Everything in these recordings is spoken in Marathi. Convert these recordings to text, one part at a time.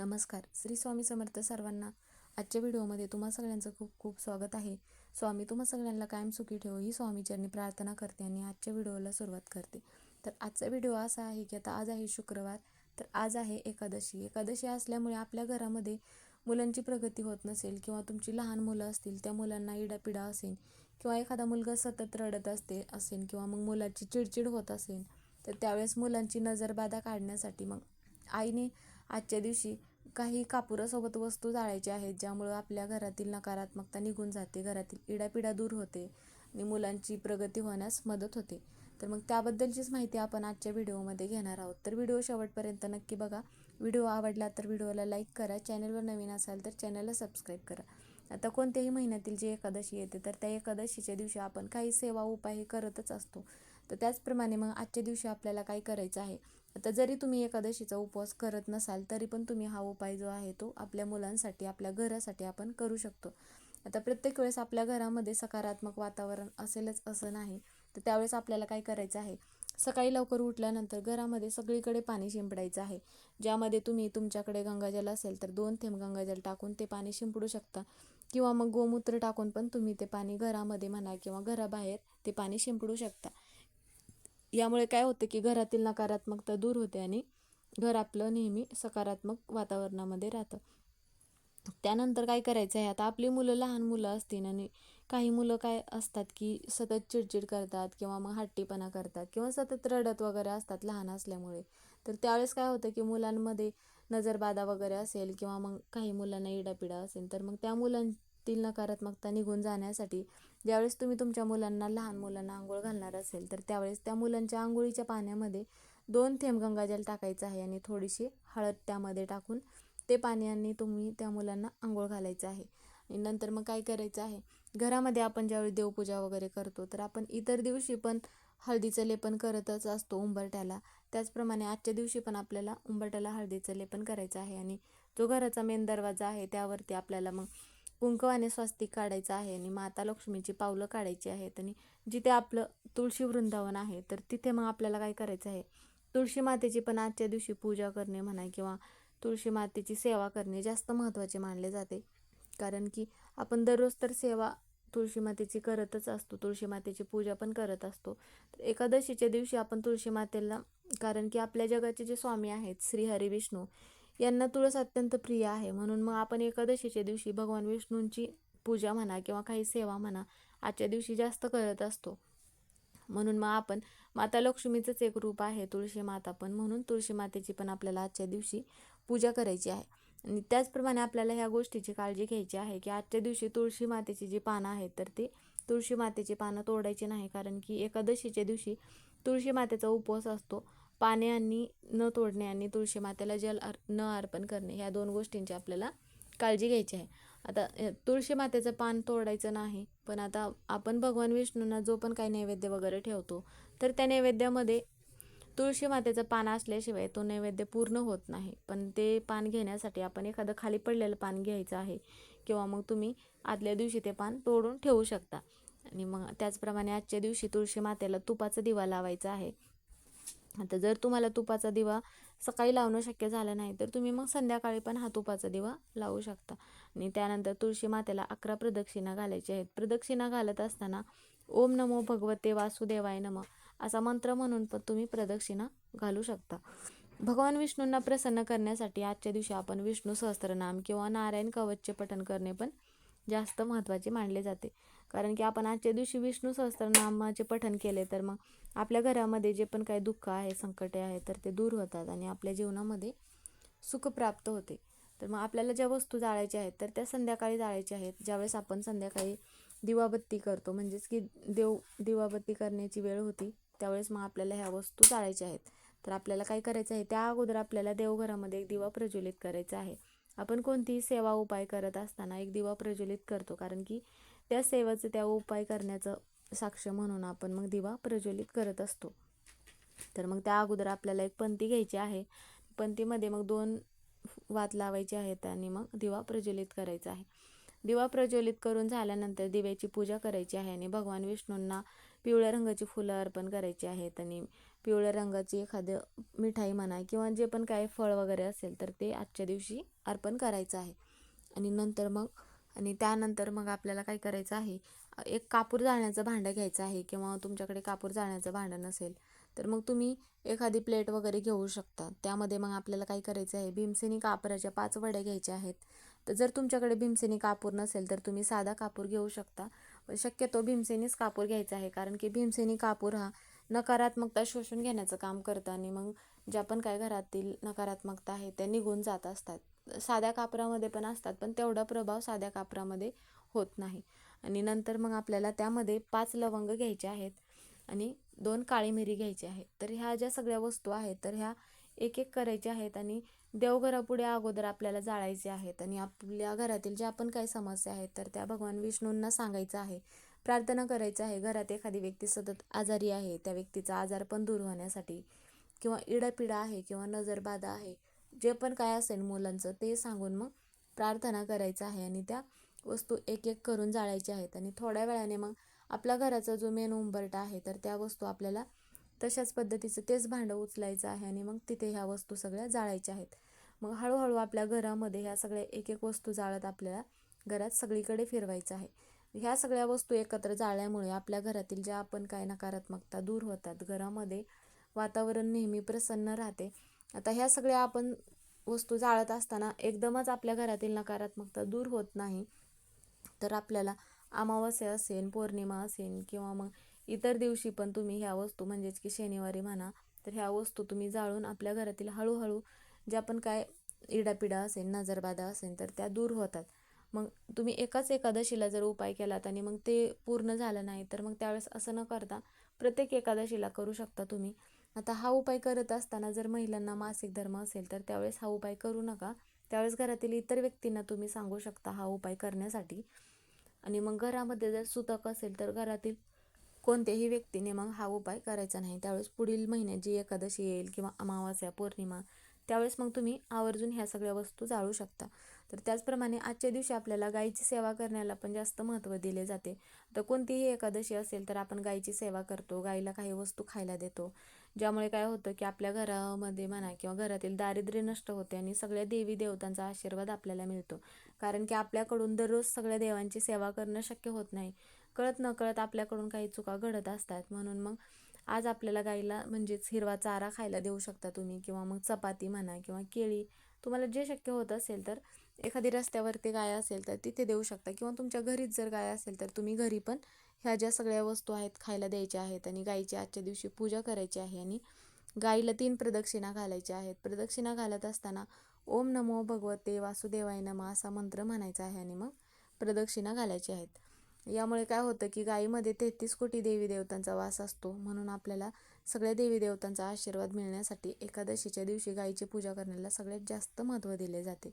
नमस्कार. श्री स्वामी समर्थ सर्वांना आजच्या व्हिडिओमध्ये तुम्हा सगळ्यांचं खूप खूप स्वागत आहे. स्वामी तुम्हा सगळ्यांना कायम सुखी ठेवो ही स्वामीचरणी प्रार्थना करते आणि आजच्या व्हिडिओला सुरुवात करते. तर आजचा व्हिडिओ असा आहे की आता आज आहे शुक्रवार. तर आज आहे एकादशी. एकादशी असल्यामुळे आपल्या घरामध्ये मुलांची प्रगती होत नसेल किंवा तुमची लहान मुलं असतील त्या मुलांना इडापिडा असेल किंवा एखादा मुलगा सतत रडत असते असेल किंवा मग मुलाची चिडचिड होत असेल तर त्यावेळेस मुलांची नजरबाधा काढण्यासाठी मग आईने आजच्या दिवशी काही कापुरासोबत वस्तू जाळायच्या आहेत ज्यामुळं आपल्या घरातील नकारात्मकता निघून जाते घरातील इडापिडा दूर होते आणि मुलांची प्रगती होण्यास मदत होते. तर मग त्याबद्दलचीच माहिती आपण आजच्या व्हिडिओमध्ये घेणार आहोत. तर व्हिडिओ शेवटपर्यंत नक्की बघा. व्हिडिओ आवडला तर व्हिडिओला लाईक करा चॅनलवर नवीन असाल तर चॅनलला सबस्क्राईब करा. आता कोणत्याही महिन्यातील जी एकादशी येते तर त्या एकादशीच्या दिवशी आपण काही सेवा उपाय हे करतच असतो. तर त्याचप्रमाणे मग आजच्या दिवशी आपल्याला काय करायचं आहे? आता जरी तुम्ही एकादशीचा उपवास करत नसाल तरी पण तुम्ही हा उपाय जो आहे तो आपल्या मुलांसाठी आपल्या घरासाठी आपण करू शकतो. आता प्रत्येक वेळेस आपल्या घरामध्ये सकारात्मक वातावरण असेलच असं नाही तर त्यावेळेस आपल्याला काय करायचं आहे? सकाळी लवकर उठल्यानंतर घरामध्ये सगळीकडे पाणी शिंपडायचं आहे. ज्यामध्ये तुम्ही तुमच्याकडे गंगाजल असेल तर दोन थेंब गंगाजल टाकून ते पाणी शिंपडू शकता. किंवा मग गोमूत्र टाकून पण तुम्ही ते पाणी घरामध्ये म्हणा किंवा घराबाहेर ते पाणी शिंपडू शकता. यामुळे काय होतं की घरातील नकारात्मकता दूर होते आणि घर आपलं नेहमी सकारात्मक वातावरणामध्ये राहतं. त्यानंतर काय करायचं आहे आता आपली मुलं लहान मुलं असतील आणि काही मुलं काय असतात की सतत चिडचिड करतात किंवा मग हट्टीपणा करतात किंवा सतत रडत वगैरे असतात लहान असल्यामुळे. तर त्यावेळेस काय होतं की मुलांमध्ये नजरबाधा वगैरे असेल किंवा मग काही मुलांना इडापिडा असेल तर मग त्या मुलांतील नकारात्मकता निघून जाण्यासाठी ज्यावेळेस तुम्ही तुमच्या मुलांना लहान मुलांना आंघोळ घालणार असेल तर त्यावेळेस त्या मुलांच्या आंघोळीच्या पाण्यामध्ये दोन थेंब गंगाजल टाकायचं आहे आणि थोडीशी हळद त्यामध्ये टाकून ते पाण्याने तुम्ही त्या मुलांना आंघोळ घालायचं आहे. आणि नंतर मग काय करायचं आहे? घरामध्ये आपण ज्यावेळी देवपूजा वगैरे करतो तर आपण इतर दिवशी पण हळदीचं लेपन करतच असतो उंबरट्याला त्याचप्रमाणे आजच्या दिवशी पण आपल्याला उंबरट्याला हळदीचं लेपन करायचं आहे आणि जो घराचा मेन दरवाजा आहे त्यावरती आपल्याला मग कुंकवाने स्वस्तिक काढायचं आहे आणि माता लक्ष्मीची पावलं काढायची आहेत आणि जिथे आपलं तुळशी वृंदावन आहे तर तिथे मग आपल्याला काय करायचं आहे? तुळशी मातेची पण आजच्या दिवशी पूजा करणे म्हणा किंवा तुळशी मातेची सेवा करणे जास्त महत्त्वाचे मानले जाते. कारण की आपण दररोज तर सेवा तुळशी मातेची करतच असतो तुळशी मातेची पूजा पण करत असतो. तर एकादशीच्या दिवशी आपण तुळशी मातेला कारण की आपल्या जगाचे जे स्वामी आहेत श्री हरी विष्णू यांना तुळस अत्यंत प्रिय आहे. म्हणून मग आपण एकादशीच्या दिवशी भगवान विष्णूंची पूजा म्हणा किंवा काही सेवा म्हणा आजच्या दिवशी जास्त करत असतो. म्हणून मग आपण माता लक्ष्मीचंच एक रूप आहे तुळशी माता पण. म्हणून तुळशी मातेची पण आपल्याला आजच्या दिवशी पूजा करायची आहे. आणि त्याचप्रमाणे आपल्याला ह्या गोष्टीची काळजी घ्यायची आहे की आजच्या दिवशी तुळशी मातेची जी पानं आहेत तर ती तुळशी मातेची पानं तोडायची नाही. कारण की एकादशीच्या दिवशी तुळशी मातेचा उपवास असतो. पाने आणि न तोडणे आणि तुळशी मातेला जल अर न अर्पण करणे ह्या दोन गोष्टींची आपल्याला काळजी घ्यायची आहे. आता तुळशी मातेचं पान तोडायचं नाही पण आता आपण भगवान विष्णूंना जो पण काही नैवेद्य वगैरे ठेवतो तर त्या नैवेद्यामध्ये तुळशी मातेचं पान असल्याशिवाय तो नैवेद्य पूर्ण होत नाही. पण ते पान घेण्यासाठी आपण एखादं खाली पडलेलं पान घ्यायचं आहे किंवा मग तुम्ही आदल्या दिवशी ते पान तोडून ठेवू शकता. आणि मग त्याचप्रमाणे आजच्या दिवशी तुळशी मातेला तुपाचा दिवा लावायचा आहे आता जर तुम्हाला तुपाचा दिवा सकाळी लावणं शक्य झालं नाही तर तुम्ही मग संध्याकाळी पण हा तुपाचा दिवा लावू शकता. आणि त्यानंतर तुळशी मातेला अकरा प्रदक्षिणा घालायची आहेत. प्रदक्षिणा घालत असताना ओम नमो भगवते वासुदेवाय नम असा मंत्र म्हणून पण तुम्ही प्रदक्षिणा घालू शकता. भगवान विष्णूंना प्रसन्न करण्यासाठी आजच्या दिवशी आपण विष्णू सहस्त्रनाम किंवा नारायण कवचचे पठण करणे पण जास्त महत्त्वाचे मानले जाते. कारण की आपण आजच्या दिवशी विष्णू सहस्त्रनामाचे पठण केले तर मग आपल्या घरामध्ये जे पण काही दुःख आहे संकटे आहे तर ते दूर होतात आणि आपल्या जीवनामध्ये सुख प्राप्त होते. तर मग आपल्याला ज्या वस्तू जाळायच्या आहेत तर त्या संध्याकाळी जाळायच्या आहेत. ज्यावेळेस आपण संध्याकाळी दिवाबत्ती करतो म्हणजेच की देव दिवाबत्ती करण्याची वेळ होती त्यावेळेस मग आपल्याला ह्या वस्तू जाळायच्या आहेत. तर आपल्याला काय करायचं आहे? त्या अगोदर आपल्याला देवघरामध्ये एक दिवा प्रज्वलित करायचा आहे. आपण कोणतीही सेवा उपाय करत असताना एक दिवा प्रज्वलित करतो. कारण की त्या सेवाचं त्या उपाय करण्याचं साक्ष म्हणून आपण मग दिवा प्रज्वलित करत असतो. तर मग त्या अगोदर आपल्याला एक पंती घ्यायची आहे. पंतीमध्ये मग दोन वात लावायचे आहेत आणि मग दिवा प्रज्वलित करायचा आहे. दिवा प्रज्वलित करून झाल्यानंतर दिव्याची पूजा करायची आहे आणि भगवान विष्णूंना पिवळ्या रंगाची फुलं अर्पण करायची आहेत आणि पिवळ्या रंगाची एखादं मिठाई म्हणा किंवा जे पण काय फळ वगैरे असेल तर ते आजच्या दिवशी अर्पण करायचं आहे. आणि नंतर मग आणि त्यानंतर मग आपल्याला काय करायचं आहे एक कापूर जाळण्याचं भांडं घ्यायचं आहे किंवा तुमच्याकडे कापूर जाळण्याचं भांडं नसेल तर मग तुम्ही एखादी प्लेट वगैरे घेऊ शकता. त्यामध्ये मग आपल्याला काय करायचं आहे भीमसेनी कापराच्या पाच वड्या घ्यायच्या आहेत. तर जर तुमच्याकडे भीमसेनी कापूर नसेल तर तुम्ही साधा कापूर घेऊ शकता. शक्यतो भीमसेनीच कापूर घ्यायचा आहे कारण की भीमसेनी कापूर हा नकारात्मकता शोषून घेण्याचं काम करतं आणि मग ज्या पण काय घरातील नकारात्मकता आहे त्या निघून जात असतात. साध्या कापरामध्ये पण असतात पण तेवढा प्रभाव साध्या कापरामध्ये होत नाही. आणि नंतर मग आपल्याला त्यामध्ये पाच लवंग घ्यायचे आहेत आणि दोन काळी मिरी घ्यायची आहे. तर ह्या ज्या सगळ्या वस्तू आहेत तर ह्या एक एक करायच्या आहेत आणि देवघरापुढे अगोदर आपल्याला जाळायचे आहेत. आणि आपल्या घरातील ज्या पण काही समस्या आहेत तर त्या भगवान विष्णूंना सांगायचं आहे. प्रार्थना करायचं आहे. घरात एखादी व्यक्ती सतत आजारी आहे त्या व्यक्तीचा आजार पण दूर होण्यासाठी किंवा इडापिडा आहे किंवा नजरबाधा आहे जे पण काय असेल मुलांचं ते सांगून मग प्रार्थना करायचं आहे आणि त्या वस्तू एक एक करून जाळायच्या आहेत आणि थोड्या वेळाने मग आपल्या घराचा जो मेन उंबरटा आहे तर त्या वस्तू आपल्याला तशाच पद्धतीचं तेच भांडं उचलायचं आहे आणि मग तिथे ह्या वस्तू सगळ्या जाळायच्या आहेत. मग हळूहळू आपल्या घरामध्ये ह्या सगळ्या एक एक वस्तू जाळत आपल्याला घरात सगळीकडे फिरवायचं आहे. ह्या सगळ्या वस्तू एकत्र जाळल्यामुळे आपल्या घरातील ज्या आपण काय नकारात्मकता दूर होतात घरामध्ये वातावरण नेहमी प्रसन्न राहते. आता ह्या सगळ्या आपण वस्तू जाळत असताना एकदमच आपल्या घरातील नकारात्मकता दूर होत नाही. तर आपल्याला अमावस्या असेल पौर्णिमा असेल किंवा मग इतर दिवशी पण तुम्ही ह्या वस्तू म्हणजेच की शनिवारी म्हणा तर ह्या वस्तू तुम्ही जाळून आपल्या घरातील हळूहळू ज्या पण काय इडापिडा असेल नजरबाधा असेल तर त्या दूर होतात. मग तुम्ही एकाच एकादशीला जर उपाय केलात आणि मग ते पूर्ण झालं नाही तर मग त्यावेळेस असं न करता प्रत्येक एकादशीला करू शकता तुम्ही. आता हा उपाय करत असताना जर महिलांना मासिक धर्म असेल तर त्यावेळेस हा उपाय करू नका. त्यावेळेस घरातील इतर व्यक्तींना तुम्ही सांगू शकता हा उपाय करण्यासाठी. आणि मग घरामध्ये जर सुतक असेल तर घरातील कोणत्याही व्यक्तीने मग हा उपाय करायचा नाही. त्यावेळेस पुढील महिन्यात जी एकादशी येईल किंवा अमावास्या पौर्णिमा त्यावेळेस मग तुम्ही आवर्जून ह्या सगळ्या वस्तू जाळू शकता. तर त्याचप्रमाणे आजच्या दिवशी आपल्याला गायीची सेवा करण्याला पण जास्त महत्त्व दिले जाते. तर कोणतीही एकादशी असेल तर आपण गायीची सेवा करतो गाईला काही वस्तू खायला देतो. ज्यामुळे काय होतं की आपल्या घरामध्ये म्हणा किंवा घरातील दारिद्र्य नष्ट होते आणि सगळ्या देवी देवतांचा आशीर्वाद आपल्याला मिळतो. कारण की आपल्याकडून दररोज सगळ्या देवांची सेवा करणं शक्य होत नाही. कळत न कळत आपल्याकडून काही चुका घडत असतात. म्हणून मग आज आपल्याला गाईला म्हणजेच हिरवा चारा खायला देऊ शकता तुम्ही किंवा मग चपाती म्हणा किंवा केळी. तुम्हाला जे शक्य होत असेल तर एखादी रस्त्यावरती गाय असेल तर तिथे देऊ शकता किंवा तुमच्या घरीच जर गाय असेल तर तुम्ही घरी पण ह्या ज्या सगळ्या वस्तू आहेत खायला द्यायच्या आहेत आणि गाईची आजच्या दिवशी पूजा करायची आहे आणि गाईला तीन प्रदक्षिणा घालायच्या आहेत. प्रदक्षिणा घालत असताना ओम नमो भगवते वासुदेवाय नम असा मंत्र म्हणायचा आहे आणि मग प्रदक्षिणा घालायची आहेत. यामुळे काय होतं की गायीमध्ये तेहतीस कोटी देवी देवतांचा वास असतो. म्हणून आपल्याला सगळ्या देवी देवतांचा आशीर्वाद मिळण्यासाठी एकादशीच्या दिवशी गायीची पूजा करण्याला सगळ्यात जास्त महत्त्व दिले जाते.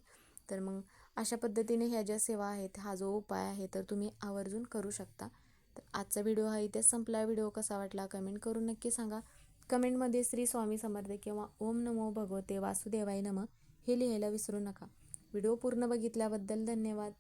तर मग अशा पद्धतीने ह्या ज्या सेवा आहेत हा जो उपाय आहे तर तुम्ही आवर्जून करू शकता. तर आजचा व्हिडिओ हा इथेच संपला. व्हिडिओ कसा वाटला कमेंट करून नक्की सांगा. कमेंटमध्ये श्री स्वामी समर्थ किंवा ओम नमो भगवते वासुदेवाय नम हे लिहायला विसरू नका. व्हिडिओ पूर्ण बघितल्याबद्दल धन्यवाद.